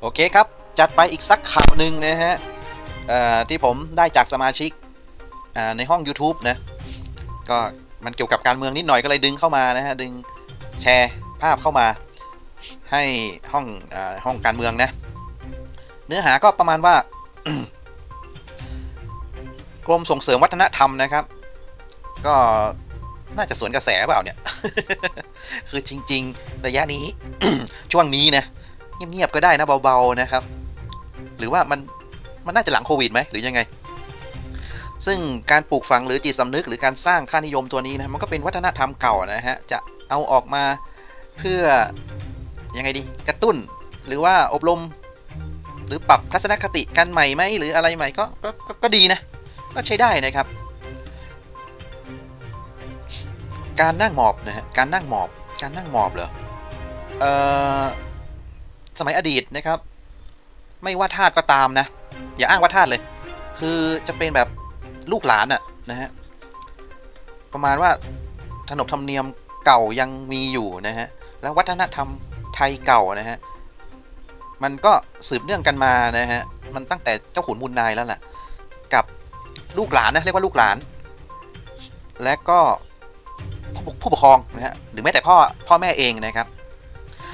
โอเคครับ จัดไปอีกสักข่าวหนึ่งนะฮะที่ผมได้จากสมาชิกในห้อง YouTube นะ ก็มันเกี่ยวกับการเมืองนิดหน่อยก็เลยดึงเข้ามานะฮะ ดึงแชร์ภาพเข้ามาให้ห้องอห้องการเมืองนะ เนื้อหาก็ประมาณว่ากรมส่งเสริมวัฒนธรรมนะครับ ก็น่าจะสวนกระแสเปล่าเนี่ย คือจริง ๆ ระยะนี้ ช่วงนี้นะ เงียบๆก็ได้นะเบาๆนะครับ หรือว่ามันมันน่าจะหลังโควิดไหมหรือยังไง ซึ่งการปลูกฝังหรือจิตสำนึก หรือการสร้างค่านิยมตัวนี้นะมันก็เป็นวัฒนธรรมเก่านะฮะจะเอาออกมาเพื่อยังไงดีกระตุ้นหรือว่าอบรม หรือปรับทัศนคติกันใหม่ไหมหรืออะไรใหม่ก็ก็ก็ก็ดีนะ ก็ใช้ได้นะครับ การนั่งหมอบนะฮะการนั่งหมอบการนั่งหมอบเหรอเอ่อ สมัยอดีตนะครับ ไม่ว่าทาสก็ตามนะ อย่าอ้างว่าทาสเลย คือจะเป็นแบบลูกหลานอะนะฮะประมาณว่าขนบธรรมเนียมเก่ายังมีอยู่นะฮะแล้ววัฒนธรรมไทยเก่านะฮะมันก็สืบเนื่องกันมานะฮะมันตั้งแต่เจ้าขุนมูลนายแล้วแหละกับลูกหลานนะเรียกว่าลูกหลาน และก็ผู้ปกครองนะฮะหรือแม้แต่พ่อพ่อแม่เองนะครับ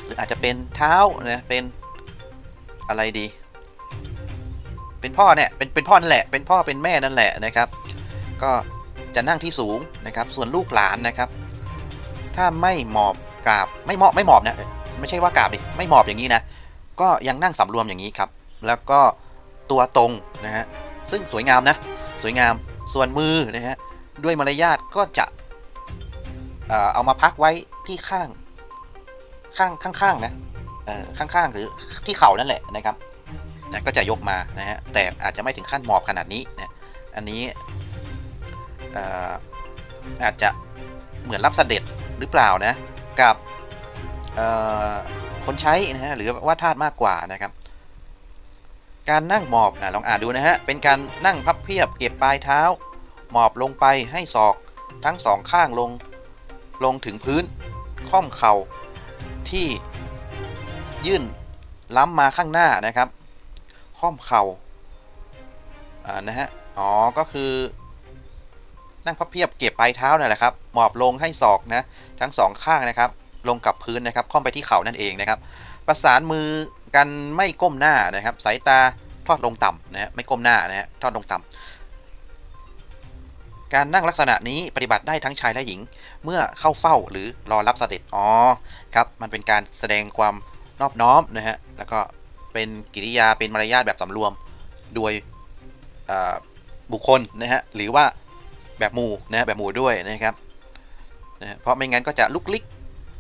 หรืออาจจะเป็นเท้านะเป็นอะไรดี เป็นพ่อเนี่ยเป็นเป็นพ่อนั่นแหละ เป็นพ่อเป็นแม่นั่นแหละนะครับ ก็จะนั่งที่สูงนะครับ ส่วนลูกหลานนะครับ ถ้าไม่หมอบกราบไม่หมอบไม่หมอบนะไม่ใช่ว่ากราบดิไม่หมอบอย่างนี้นะก็ยังนั่งสำรวมอย่างนี้ครับ แล้วก็ตัวตรงนะฮะซึ่งสวยงามนะสวยงามส่วนมือนะฮะด้วยมารยาทก็จะเอ่อเอามาพักไว้ที่ข้าง ข้างข้างๆนะเออข้างๆหรือที่เข่านั่นแหละนะครับนะก็จะยกมานะฮะแต่อาจจะไม่ถึงขั้นหมอบขนาดนี้นะอันนี้อาจจะเหมือนรับเสด็จหรือเปล่านะกับคนใช้นะฮะหรือว่าทาสมากกว่านะครับ การนั่งหมอบอลองอ่านดูนะฮะเป็นการนั่งพับเพียบเก็บปลายเท้า หมอบลงไปให้ศอกทั้งสองข้างลงลงถึงพื้น ค่อมเข่า ที่ยื่นล้ำมาข้างหน้านะครับค่อมเข่าอ่านะฮะอ๋อก็คือนั่งพับเพียบเก็บปลายเท้านั่นแหละครับหมอบลงให้ศอกนะทั้งสองข้างนะครับ ลงกับพื้นนะครับค่อมไปที่เข่านั่นเองนะครับ ประสานมือกันไม่ก้มหน้านะครับ สายตาทอดลงต่ำนะฮะไม่ก้มหน้านะฮะทอดลงต่ำ การนั่งลักษณะนี้ปฏิบัติได้ทั้งชายและหญิง เมื่อเข้าเฝ้าหรือรอรับเสด็จอ๋อครับมันเป็นการแสดงความนอบน้อมนะฮะแล้วก็เป็นกิริยาเป็นมารยาทแบบสำรวมโดยบุคคลนะฮะหรือว่าแบบหมู่นะฮะแบบหมู่ด้วยนะครับนะะเพราะไม่งั้นก็จะลุกลิก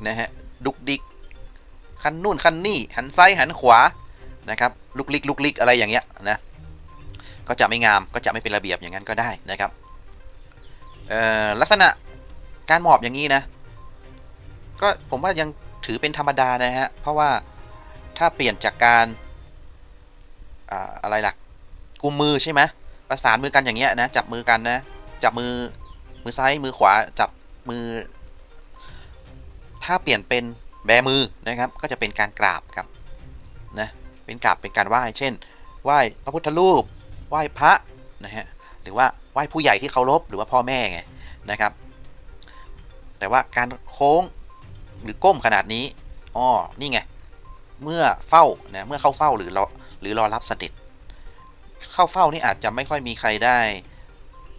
นะฮะดุกดิกคันนู่นคันนี่หันซ้ายหันขวานะครับลุกลิกลุกลิกอะไรอย่างเงี้ยนะก็จะไม่งามก็จะไม่เป็นระเบียบอย่างนั้นก็ได้นะครับ เอ่อลักษณะการหมอบอย่างนี้นะ ก็ผมว่ายังถือเป็นธรรมดานะฮะ เพราะว่าถ้าเปลี่ยนจากการอ่าอะไรล่ะกุมมือใช่ไหมประสานมือกันอย่างเงี้ยนะจับมือกันนะ จับมือมือซ้ายมือขวาจับมือ ถ้าเปลี่ยนเป็นแบมือนะครับ ก็จะเป็นการกราบครับนะเป็นกราบเป็นการไหว้ เช่น ไหว้พระพุทธรูป ไหว้พระนะฮะหรือว่า ไหว้ผู้ใหญ่ที่เคารพหรือว่าพ่อแม่ไงนะครับ แต่ว่าการโค้งหรือก้มขนาดนี้อ๋อนี่ไงเมื่อเฝ้านะเมื่อเข้าเฝ้าหรือรอหรือรอรับเสด็จ เข้าเฝ้านี่อาจจะไม่ค่อยมีใครได้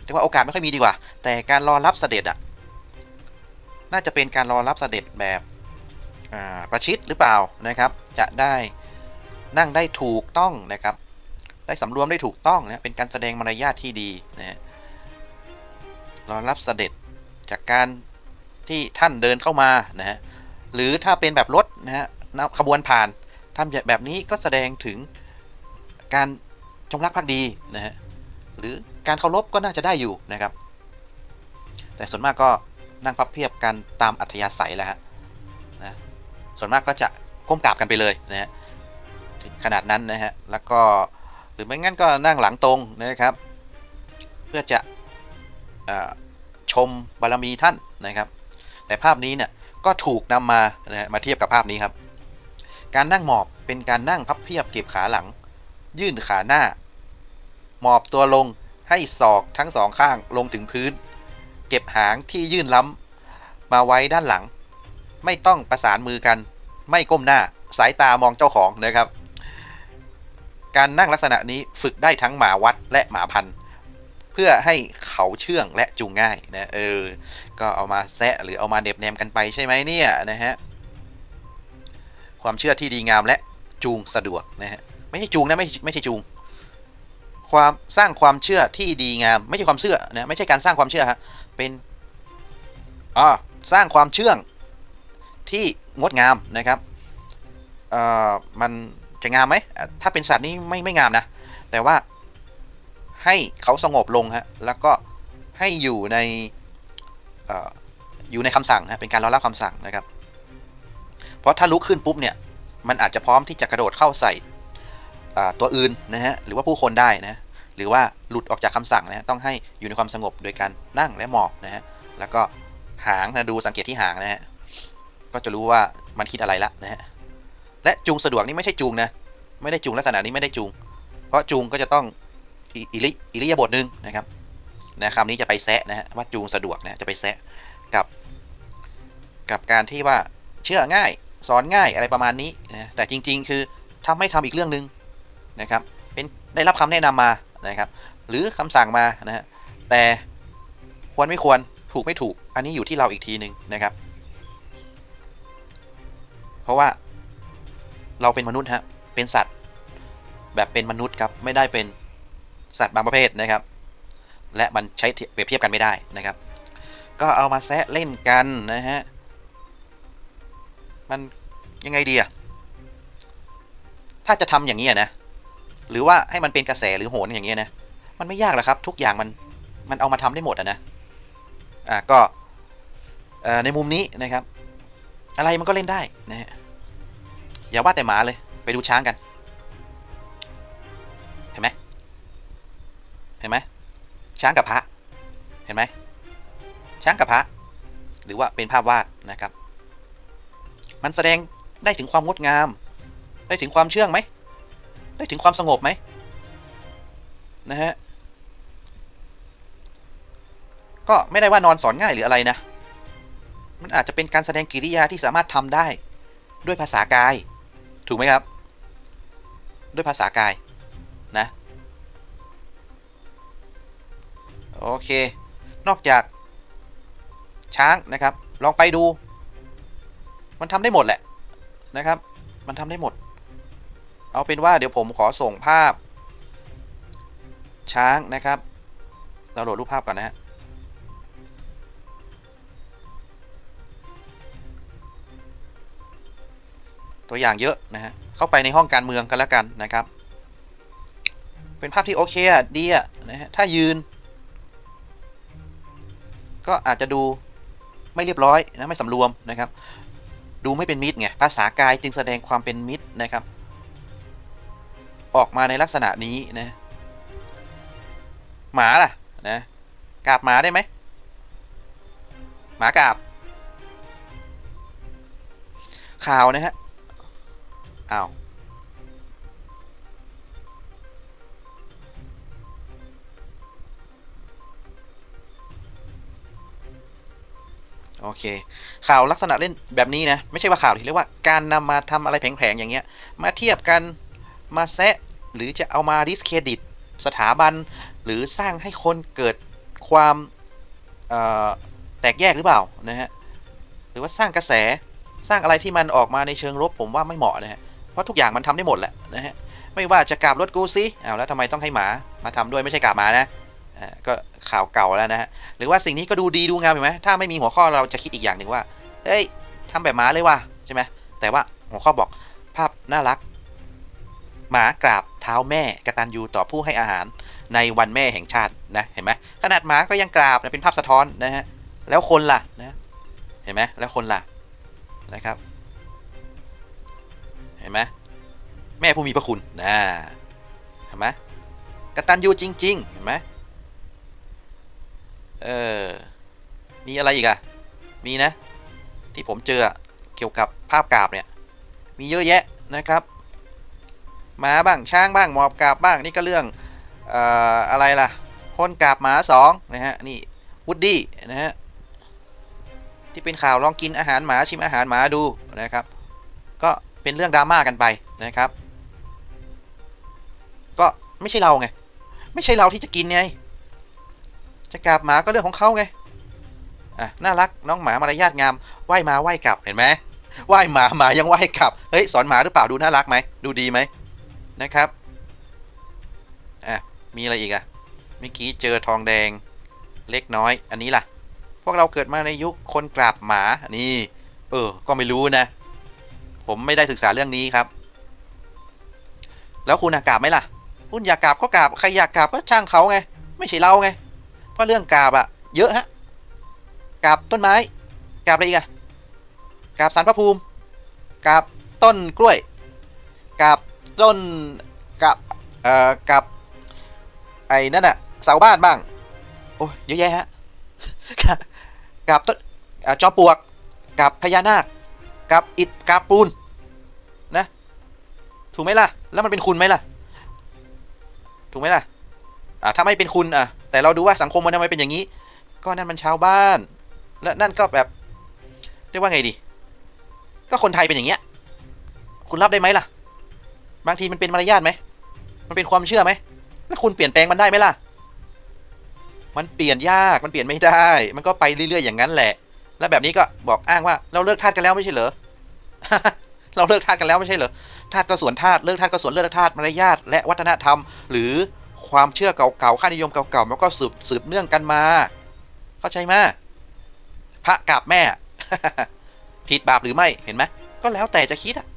เรียกว่าโอกาสไม่ค่อยมีดีกว่า แต่การรอรับเสด็จอะน่าจะเป็นการรอรับเสด็จแบบประชิดหรือเปล่านะครับ จะได้นั่งได้ถูกต้องนะครับ ได้สำรวมได้ถูกต้องนะเป็นการแสดงมารยาทที่ดีนะฮะ รอรับเสด็จจากการที่ท่านเดินเข้ามานะฮะหรือถ้าเป็นแบบรถนะฮะขบวนผ่านทำแบบนี้ก็แสดงถึงการจงรักภักดีนะฮะหรือการเคารพก็น่าจะได้อยู่นะครับ แต่ส่วนมากก็นั่งพับเพียบกันตามอัธยาศัยแหล้วฮะนะส่วนมากก็จะก้มกราบกันไปเลยนะฮะถึงขนาดนั้นนะฮะแล้วก็หรือไม่งั้นก็นั่งหลังตรงนะครับ เพื่อจะ ชมบารมีท่านนะครับ แต่ภาพนี้เนี่ยก็ถูกนำมานะมาเทียบกับภาพนี้ครับ การนั่งหมอบเป็นการนั่งพับเพียบเก็บขาหลัง ยื่นขาหน้า หมอบตัวลงให้ศอกทั้งสองข้างลงถึงพื้น เก็บหางที่ยื่นล้ำมาไว้ด้านหลัง ไม่ต้องประสานมือกัน ไม่ก้มหน้าสายตามองเจ้าของนะครับ การนั่งลักษณะนี้ฝึกได้ทั้งหมาวัดและหมาพันธุ์ พื่อให้เขาเชื่องและจูงง่ายนะเออ ก็เอามาแซะหรือเอามาเน็บแนมกันไปใช่ไหมเนี่ยนะฮะความเชื่อที่ดีงามและจูงสะดวกนะฮะไม่ใช่จูงนะไม่ไม่ใช่จูง ความสร้างความเชื่อที่ดีงาม ไม่ใช่ความเชื่อนะไม่ใช่การสร้างความเชื่อฮะเป็นอ๋อสร้างความเชื่องที่งดงามนะครับเอ่อมันจะงามไหมถ้าเป็นสัตว์นี่ไม่ไม่งามนะแต่ว่า ให้เขาสงบลงฮะแล้วก็ให้อยู่ในออยู่ในคำสั่งฮะเป็นการรอรับคำสั่งนะครับ เพราะถ้าลุกขึ้นปุ๊บเนี่ยมันอาจจะพร้อมที่จะกระโดดเข้าใส่ตัวอื่นนะฮะหรือว่าผู้คนได้นะหรือว่าหลุดออกจากคำสั่งนะฮะต้องให้อยู่ในความสงบโดยการนั่งและหมอบนะฮะแล้วก็หางนะดูสังเกตที่หางนะฮะก็จะรู้ว่ามันคิดอะไรละนะฮะและจูงสะดวกนี่ไม่ใช่จูงนะไม่ได้จูงลักษณะนี้ไม่ได้จูง เพราะจูงก็จะต้อง อิอิริอิริยาบถหนึ่งนะครับนะคำนี้จะไปแซะนะฮะว่าจูงสะดวกนะจะไปแซะกับ กับการที่ว่าเชื่อง่ายสอนง่ายอะไรประมาณนี้นะแต่จริง ๆ คือทำให้ทำอีกเรื่องหนึ่งนะครับ เป็นได้รับคำแนะนำมานะครับ หรือคำสั่งมานะฮะแต่ควรไม่ควรถูกไม่ถูก อันนี้อยู่ที่เราอีกทีหนึ่งนะครับ เพราะว่าเราเป็นมนุษย์ฮะเป็นสัตว์ แบบเป็นมนุษย์ครับไม่ได้เป็น สัตว์บางประเภทนะครับ และมันใช้เปรียบเทียบกันไม่ได้นะครับ ก็เอามาแซะเล่นกันนะฮะมันยังไงดีอะถ้าจะทำอย่างนี้นะหรือว่าให้มันเป็นกระแสหรือโหนอย่างเงี้ยนะมันไม่ยากหรอกครับ ทุกอย่างมันมันเอามาทำได้หมดอะนะอ่าก็ในมุมนี้นะครับ อะไรมันก็เล่นได้นะฮะอย่าว่าแต่หมาเลยไปดูช้างกัน ห็นไหมช้างกับพระเห็นไหมช้างกับพระหรือว่าเป็นภาพวาดนะครับ มันแสดงได้ถึงความงดงาม ได้ถึงความเชื่องไหมได้ถึงความสงบไหมนะฮะก็ไม่ได้ว่านอนสอนง่ายหรืออะไรนะ มันอาจจะเป็นการแสดงกิริยาที่สามารถทำได้ด้วยภาษากาย ถูกไหมครับ ด้วยภาษากายนะ โอเค นอกจาก ช้างนะครับ ลองไปดู มันทำได้หมดแหละนะครับ มันทำได้หมด เอาเป็นว่าเดี๋ยวผมขอส่งภาพ ช้างนะครับดาวน์โหลดรูปภาพก่อนนะฮะตัวอย่างเยอะนะฮะ เข้าไปในห้องการเมืองกันแล้วกันนะครับ เป็นภาพที่โอเคอะดีอะนะฮะ ถ้ายืน ก็อาจจะดูไม่เรียบร้อยนะไม่สำรวมนะครับ ดูไม่เป็นมิตรไงภาษากายจึงแสดงความเป็นมิตรนะครับ ออกมาในลักษณะนี้นะหมาล่ะนะกราบหมาได้ไหมหมากราบข่าวนะฮะอ้าว โอเค ข่าวลักษณะเล่นแบบนี้นะ ไม่ใช่ว่าข่าวที่เรียกว่าการนำมาทำอะไรแผลงๆอย่างเงี้ย มาเทียบกันมาแซะหรือจะเอามาดิสเครดิต สถาบัน หรือสร้างให้คนเกิดความแตกแยกหรือเปล่านะฮะหรือว่าสร้างกระแสสร้างอะไรที่มันออกมาในเชิงลบผมว่าไม่เหมาะนะฮะเพราะทุกอย่างมันทำได้หมดแหละนะฮะไม่ว่าจะกราบรถกูซิอ้าวแล้วทำไมต้องให้หมามาทำด้วยไม่ใช่กราบหมานะ ก็ข่าวเก่าแล้วนะฮะหรือว่าสิ่งนี้ก็ดูดีดูงามเห็นไหมถ้าไม่มีหัวข้อเราจะคิดอีกอย่างหนึ่งว่าเฮ้ยทำแบบหมาเลยว่ะใช่ไหมแต่ว่าหัวข้อบอกภาพน่ารัก หมากราบเท้าแม่กระตัญญูต่อผู้ให้อาหารในวันแม่แห่งชาตินะเห็นไหมขนาดหมาก็ยังกราบนะเป็นภาพสะท้อนนะฮะแล้วคนล่ะนะเห็นไหมแล้วคนล่ะนะครับ เห็นไหมแม่ผู้มีพระคุณนะเห็นไหมกระตัญญูจริง ๆ เห็นไหม เออ มีอะไรอีกอะมีนะ ที่ผมเจอเกี่ยวกับภาพกราบเนี่ย มีเยอะแยะนะครับหมาบ้างช้างบ้างหมอบกราบบ้างนี่ก็เรื่องเอ่ออะไรล่ะคนกราบหมาสองนะฮะนี่วูดดี้นะฮะที่เป็นข่าวลองกินอาหารหมาชิมอาหารหมาดูนะครับ ก็เป็นเรื่องดราม่ากันไปนะครับ ก็ไม่ใช่เราไง ไม่ใช่เราที่จะกินไง จะกราบหมาก็เรื่องของเขาไงอะน่ารักน้องหมามารยาทงามไหว้มาไหว้กลับเห็นไหมไหว้หมาหมายังไหว้กลับเฮ้ยสอนหมาหรือเปล่าดูน่ารักไหมดูดีไหมนะครับอะมีอะไรอีกอะเมื่อกี้เจอทองแดงเล็กน้อย อันนี้ล่ะ พวกเราเกิดมาในยุคคนกราบหมานี่ เออ ก็ไม่รู้นะ ผมไม่ได้ศึกษาเรื่องนี้ครับ แล้วคุณอะกราบไหมล่ะ คุณอยากกราบก็กราบใครอยากกราบก็ช่างเขาไง ไม่ใช่เราไง เพราะเรื่องกาบอะเยอะฮะกาบต้นไม้กาบอะไรอีกอะกาบสารพระภูมิกาบต้นกล้วยกาบต้นกาบเอ่อกาบไอ้นั่นอะเสาบ้านบ้างโอ้ยเยอะแยะฮะกาบต้นจอมปลวกกาบพญานาคกาบอิฐกาบปูนนะถูกไหมล่ะ แล้วมันเป็นคุณไหมล่ะ ถูกไหมล่ะ อ่าถ้าไม่เป็นคุณอะแต่เราดูว่าสังคมมันทำไมเป็นอย่างนี้ ก็นั่นมันชาวบ้าน และนั่นก็แบบเรียกว่าไงดี ก็คนไทยเป็นอย่างเงี้ย คุณรับได้ไหมล่ะ บางทีมันเป็นมารยาทไหมมันเป็นความเชื่อไหมแล้วคุณเปลี่ยนแปลงมันได้ไหมล่ะ มันเปลี่ยนยากมันเปลี่ยนไม่ได้ มันก็ไปเรื่อยๆอย่างนั้นแหละ แล้วแบบนี้ก็บอกอ้างว่า เราเลิกทาสกันแล้วไม่ใช่เหรอเราเลิกทาสกันแล้วไม่ใช่เหรอทาสก็ส่วนทาสเลิกทาสก็ส่วนเลิกทาสมารยาทและวัฒนธรรม หรือ ความเชื่อเก่าๆ ค่านิยมเก่าๆ มันก็สืบสืบเนื่องกันมา เข้าใจไหมพระกับแม่ ผิดบาปหรือไม่ เห็นไหม ก็แล้วแต่จะคิดอะ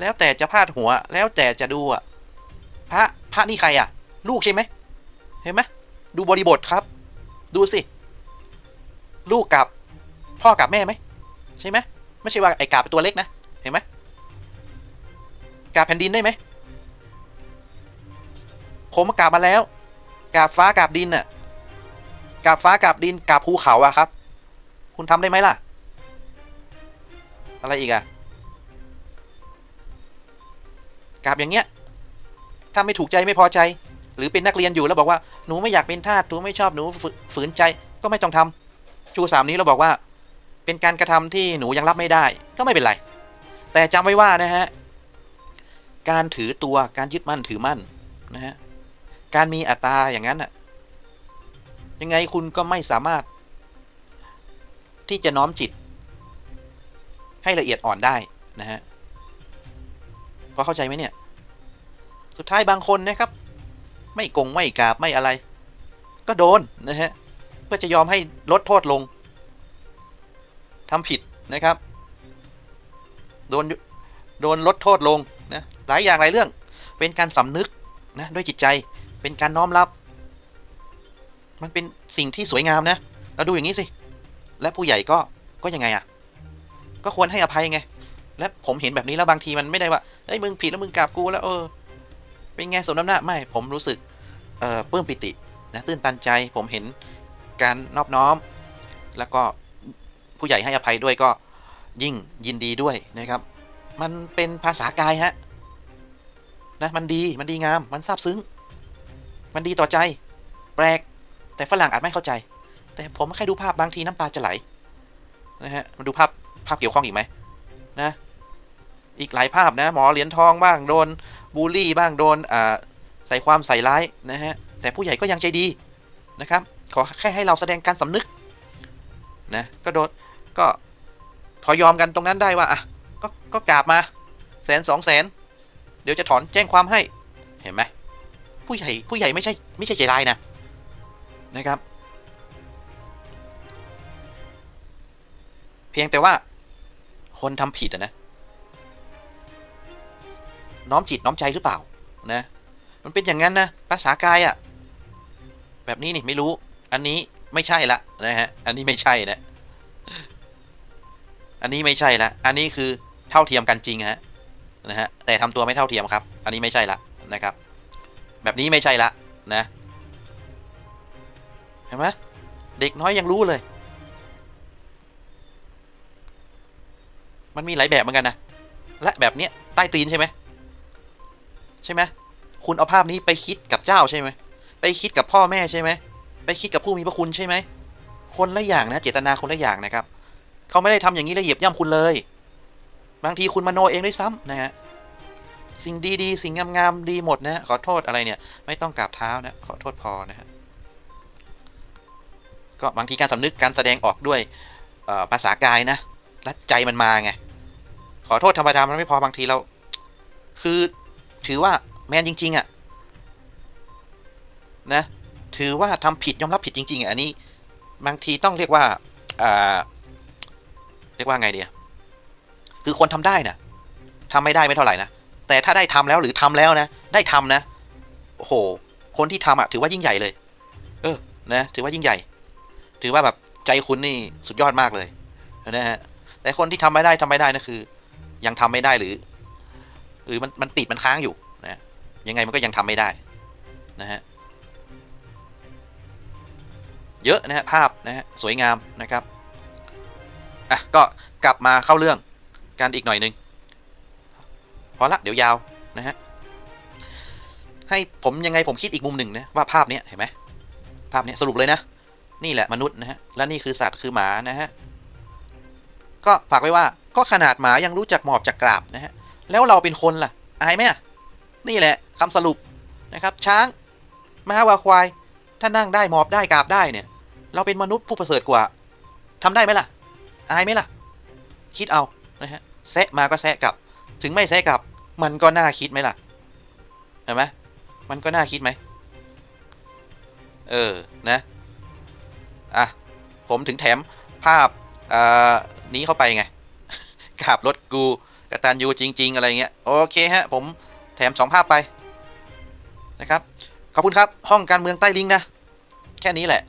แล้วแต่จะพาดหัว แล้วแต่จะดูอะพระ พระนี่ใครอะลูกใช่ไหม เห็นไหม ดูบริบทครับ ดูสิ ลูกกับพ่อกับแม่ไหม ใช่ไหม ไม่ใช่ว่าไอ้กาบเป็นตัวเล็กนะ เห็นไหมกาบแผ่นดินได้ไหม ผมมากราบมาแล้วกราบฟ้ากราบดินน่ะกราบฟ้ากราบดินกราบภูเขาอะครับ คุณทำได้ไหมล่ะ อะไรอีกอะกราบอย่างเงี้ย ถ้าไม่ถูกใจไม่พอใจ หรือเป็นนักเรียนอยู่แล้วบอกว่าหนูไม่อยากเป็นทาสหนูไม่ชอบหนูฝืฝืนใจก็ไม่ต้องทำชูสามนี้เราบอกว่า เป็นการกระทำที่หนูยังรับไม่ได้ ก็ไม่เป็นไร แต่จำไว้ว่านะฮะการถือตัวการยึดมั่นถือมั่นนะฮะ การมีอัตตาอย่างนั้นน่ะยังไงคุณก็ไม่สามารถ ที่จะน้อมจิต ให้ละเอียดอ่อนได้นะฮะพอเข้าใจไหมเนี่ย สุดท้ายบางคนนะครับ ไม่กงไม่กราบไม่อะไร ก็โดนนะฮะเพื่อจะยอมให้ลดโทษลงทำผิดนะครับ โดนโดนลดโทษลงนะหลายอย่างหลายเรื่อง เป็นการสำนึกนะด้วยจิตใจ เป็นการน้อมรับ มันเป็นสิ่งที่สวยงามนะ เราดูอย่างนี้สิ และผู้ใหญ่ก็ก็ยังไงอะ่ะ ก็ควรให้อภัยไง และผมเห็นแบบนี้แล้วบางทีมันไม่ได้ว่าเอ้ยมึงผิดแล้วมึงกราบกูแล้วเออ เป็นไงสมน้ำหน้าไม่ ผมรู้สึกเอ่อปลื้มปิตินะตื้นตันใจผมเห็นการนอบน้อม แล้วก็ผู้ใหญ่ให้อภัยด้วยก็ยิ่งยินดีด้วยนะครับ มันเป็นภาษากายฮะนะมันดีมันดีงามมันซาบซึ้ง มันดีต่อใจ แปลก แต่ฝรั่งอาจไม่เข้าใจ แต่ผมแค่ดูภาพบางทีน้ำตาจะไหลนะฮะมาดูภาพภาพเกี่ยวข้องอีกไหมนะ อีกหลายภาพนะ หมอเหรียญทองบ้างโดนบูลลี่บ้างโดนอ่าใส่ความใส่ร้ายนะฮะแต่ผู้ใหญ่ก็ยังใจดีนะครับ ขอแค่ให้เราแสดงการสำนึกนะก็โดนก็พอยอมกันตรงนั้นได้ว่าอะก็ก็กราบมาแสนสองแสน เดี๋ยวจะถอนแจ้งความให้เห็นไหม ผู้ใหญ่ผู้ใหญ่ไม่ใช่ไม่ใช่ใจร้ายนะนะครับ เพียงแต่ว่า คนทำผิดอะนะ น้อมจิตน้อมใจหรือเปล่านะ มันเป็นอย่างนั้นนะภาษากายอะแบบนี้นี่ไม่รู้ อันนี้ไม่ใช่ละนะฮะ อันนี้ไม่ใช่นะ อันนี้ไม่ใช่ละอันนี้คือเท่าเทียมกันจริงฮะนะฮะแต่ทำตัวไม่เท่าเทียมครับ อันนี้ไม่ใช่ละนะครับ แบบนี้ไม่ใช่ละนะเห็นไหมเด็กน้อยยังรู้เลย มันมีหลายแบบเหมือนกันนะและแบบเนี้ยใต้ตีนใช่ไหมใช่ไหมคุณเอาภาพนี้ไปคิดกับเจ้าใช่ไหมไปคิดกับพ่อแม่ใช่ไหมไปคิดกับผู้มีพระคุณใช่ไหมคนละอย่างนะเจตนาคนละอย่างนะครับเขาไม่ได้ทำอย่างนี้แล้วเหยียบย่ำคุณเลย บางทีคุณมโนเองด้วยซ้ำนะฮะ สิ่งดีๆ สิ่งงามๆดีหมดนะขอโทษอะไรเนี่ย ไม่ต้องกราบเท้านะขอโทษพอนะฮะก็บางทีการสำนึกการแสดงออกด้วยภาษากายนะและใจมันมาไงขอโทษธรรมดามันไม่พอบางทีเรา คือถือว่าแมนจริง ๆอะ่ะนะถือว่าทำผิดยอมรับผิดจริงๆอะอันนี้บางทีต้องเรียกว่าอ่าเรียกว่าไงเดียคือคนทำได้นะ่ะทำไม่ได้ไม่เท่าไหร่นะ แต่ถ้าได้ทำแล้วหรือทำแล้วนะ ได้ทำนะโอ้โห คนที่ทำอะถือว่ายิ่งใหญ่เลย เออ นะ ถือว่ายิ่งใหญ่ ถือว่าแบบใจคุณนี่สุดยอดมากเลยนะฮะ แต่คนที่ทำไม่ได้ทำไม่ได้นะคือ ยังทำไม่ได้หรือ หรือมันมันติดมันค้างอยู่นะยังไงมันก็ยังทำไม่ได้ นะฮะเยอะนะฮะภาพนะฮะสวยงามนะครับอะก็กลับมาเข้าเรื่องกันอีกหน่อยนึง พอละเดี๋ยวยาวนะฮะให้ผมยังไงผมคิดอีกมุมหนึ่งนะว่าภาพเนี้ยเห็นไหมภาพเนี้ยสรุปเลยนะ นี่แหละมนุษย์นะฮะและนี่คือสัตว์คือหมานะฮะก็ฝากไว้ว่าก็ขนาดหมายังรู้จักหมอบจักกราบนะฮะแล้วเราเป็นคนล่ะอายไหมนี่แหละคำสรุปนะครับ ช้างม้าวัวควาย ถ้านั่งได้หมอบได้กราบได้เนี่ย เราเป็นมนุษย์ผู้ประเสริฐกว่าทำได้ไหมล่ะ อายไหมล่ะ คิดเอานะฮะแซะมาก็แซะกลับ ถึงไม่แซะกลับ มันก็น่าคิดไหมล่ะ เห็นไหมมันก็น่าคิดไหม เออ นะ อะ ผมถึงแถมภาพอ่านี้เข้าไปไงขับรถกูกตันยูจริง ๆ อะไรเงี้ย โอเคฮะ ผมแถมสองภาพไปนะครับ ขอบคุณครับ ห้องการเมืองใต้ลิงก์นะ แค่นี้แหละ